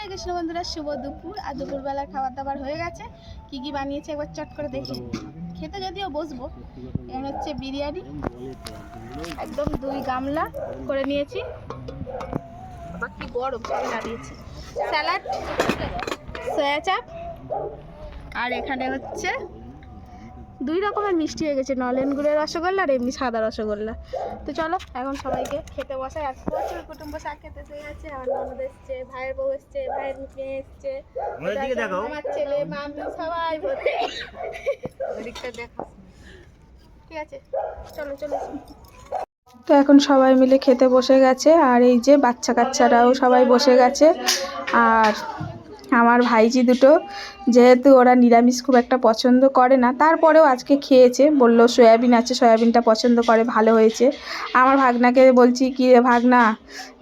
হরে কৃষ্ণ বন্ধুরা, শুভ দুপুর। আর দুপুরবেলার খাবার দাবার হয়ে গেছে। কি কি বানিয়েছে একবার চট করে দেখি। খেতে যদিও বসবো। এখানে হচ্ছে বিরিয়ানি। একদম দুই গামলা করে নিয়েছি। বাকি গরম দাঁড়িয়েছি স্যালাড, সয়া চাপ। আর এখানে হচ্ছে দুই রকমের মিষ্টি হয়ে গেছে নলেন গুড়ের রসগোল্লা আর এমনি সাদা রসগোল্লা। তো চলো এখন সবাইকে খেতে বসাই। আর প্রচুর কুটুম্ব শাক খেতে হয়ে গেছে আমার ননদ এসছে ভাইয়ের বউ এসছে ভাইয়ের মেয়ে এসছে। আমার ছেলে মামি সবাই ভর্তি ওদিকটা দেখো ঠিক আছে চলো চলো। তো এখন সবাই মিলে খেতে বসে গেছে আর এই যে বাচ্চা কাচ্চারাও সবাই বসে গেছে আর আমার ভাইজি দুটো, যেহেতু ওরা নিরামিষ খুব একটা পছন্দ করে না, তারপরেও আজকে খেয়েছে, বলল সয়াবিন আছে, সয়াবিনটা পছন্দ করে, ভালো হয়েছে। আমার ভাগনাকে বলছি, কি রে ভাগনা,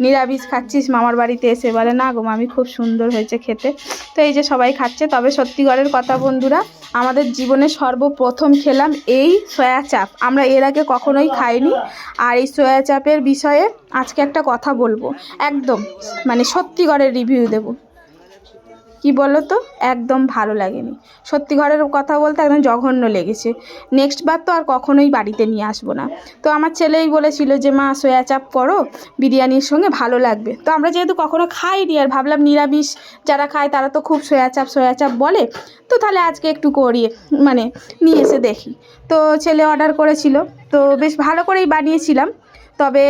নিরামিষ খাচ্ছিস? মামার বাড়িতে এসে বলে, না গো মামি, খুব সুন্দর হয়েছে খেতে। তো এই যে সবাই খাচ্ছে, তবে সত্যিকারের কথা বন্ধুরা, আমাদের জীবনে সর্বপ্রথম খেলাম এই সয়া চাপ। আমরা এর আগে কখনোই খাইনি, আর এই সয়া চাপের বিষয়ে আজকে একটা কথা বলব, একদম মানে সত্যিকারের রিভিউ দেবো। কি বলো তো একদম ভালো লাগেনি। সত্যি ঘরের কথা বলতে একদম জঘন্য লেগেছে। নেক্সট বার তো আর কখনোই বাড়িতে নিয়ে আসব না। তো আমার ছেলেই বলেছিল যে, মা, সয়া চাপ করো, বিরিয়ানির সঙ্গে ভালো লাগবে। তো আমরা যেহেতু কখনো খাইনি আর ভাবলাম নিরামিষ যারা খায় তারা তো খুব সয়া চাপ সয়া চাপ বলে। তো তাহলে আজকে একটু করিয়ে মানে নিয়ে এসে দেখি। তো ছেলে অর্ডার করেছিল। তো বেশ ভালো করেই বানিয়েছিলাম। তবে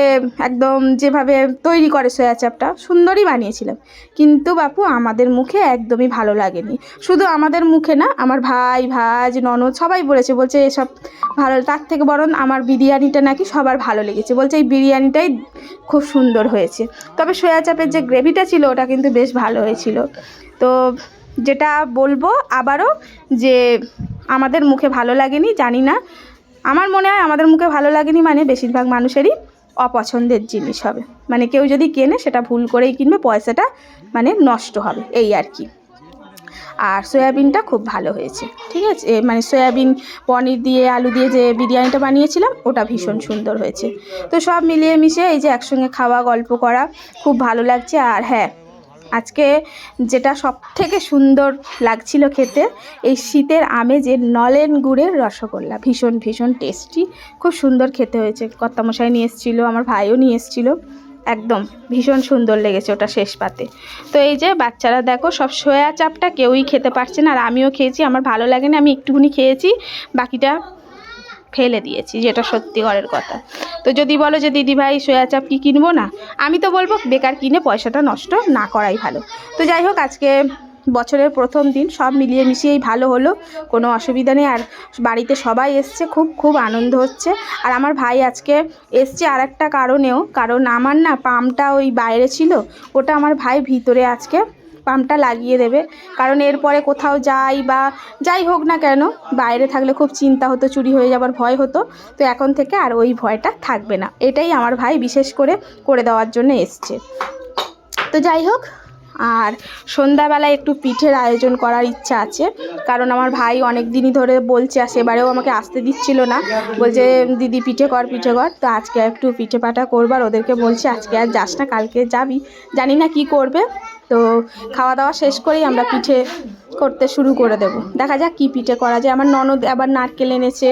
একদম যেভাবে তৈরি করে সয়া চাপটা সুন্দরই বানিয়েছিলাম কিন্তু বাপু, আমাদের মুখে একদমই ভালো লাগেনি। শুধু আমাদের মুখে না, আমার ভাই, ভাজ, ননদ সবাই বলেছে, বলছে এসব ভালো, তার থেকে বরং আমার বিরিয়ানিটা নাকি সবার ভালো লেগেছে। বলছে এই বিরিয়ানিটাই খুব সুন্দর হয়েছে। তবে সয়া চাপের যে গ্রেভিটা ছিল, ওটা কিন্তু বেশ ভালো হয়েছিল। তো যেটা বলব আবারও যে আমাদের মুখে ভালো লাগেনি, জানি না। আমার মনে হয় আমাদের মুখে ভালো লাগেনি মানে বেশিরভাগ মানুষেরই। অপছন্দের জিনিস হবে। মানে কেউ যদি কেনে সেটা ভুল করেই কিনবে, পয়সাটা মানে নষ্ট হবে, এই আর কি। আর সয়াবিনটা খুব ভালো হয়েছে, ঠিক আছে? মানে সয়াবিন, পনির দিয়ে, আলু দিয়ে যে বিরিয়ানিটা বানিয়েছিলাম, ওটা ভীষণ সুন্দর হয়েছে। তো সব মিলিয়ে মিশিয়ে এই যে একসঙ্গে খাওয়া, গল্প করা, খুব ভালো লাগছে। আর হ্যাঁ আজকে যেটা সব থেকে সুন্দর লাগছিল খেতে, এই শীতের আমেজের নলেন গুড়ের রসগোল্লা। ভীষণ ভীষণ টেস্টি খুব সুন্দর খেতে হয়েছে। কর্তামশাই নিয়ে এসেছিল, আমার ভাইও নিয়ে এসেছিল। একদম ভীষণ সুন্দর লেগেছে ওটা শেষ পাতে। তো এই যে বাচ্চারা দেখো, সব সয়া চাপটা কেউই খেতে পারছে না। আর আমিও খেয়েছি, আমার ভালো লাগেনি, আমি একটুখানি খেয়েছি। বাকিটা ফেলে দিয়েছি, যেটা সত্যি ঘরের কথা। তো যদি বলো যে দিদি ভাই সয়া চাপ কি কিনবো? না, আমি তো বলব বেকার কিনে পয়সাটা নষ্ট না করাই ভালো। তো যাই হোক, আজকে বছরের প্রথম দিন, সব মিলিয়ে মিশিয়েই ভালো হলো, কোনো অসুবিধা নেই। আর বাড়িতে সবাই এসছে, খুব খুব আনন্দ হচ্ছে। আর আমার ভাই আজকে এসছে আর একটা কারণেও, কারণ আমার না পাম্পটা ওই বাইরে ছিল, ওটা আমার ভাই ভিতরে আজকে পাম্পটা লাগিয়ে দেবে। কারণ এরপরে কোথাও যাই বা যাই হোক না কেন, বাইরে থাকলে খুব চিন্তা হতো, চুরি হয়ে যাবার ভয় হতো। তো এখন থেকে আর ওই ভয়টা থাকবে না। এটাই আমার ভাই বিশেষ করে করে দেওয়ার জন্য এসছে। তো যাই হোক, আর সন্ধ্যাবেলায় একটু পিঠের আয়োজন করার ইচ্ছা আছে। কারণ আমার ভাই অনেক দিনই ধরে বলছে, আর সেবারেও আমাকে আসতে দিচ্ছিল না। বলছে, দিদি, পিঠে কর পিঠে কর। তো আজকে একটু পিঠে পাটা করবার ওদেরকে বলছে, আজকে আর যাস না, কালকে যাবি। জানি না কি করবে। তো খাওয়া দাওয়া শেষ করেই আমরা পিঠে করতে শুরু করে দেব। দেখা যাক কী পিঠে করা যায়। আমার ননদ আবার নারকেল এনেছে,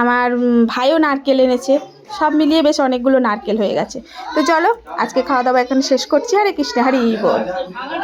আমার ভাইও নারকেল এনেছে। সব মিলিয়ে বেশ অনেকগুলো নারকেল হয়ে গেছে। তো চলো, আজকে খাওয়া দাওয়া এখন শেষ করছি। আরে কৃষ্ণ, হারি বল।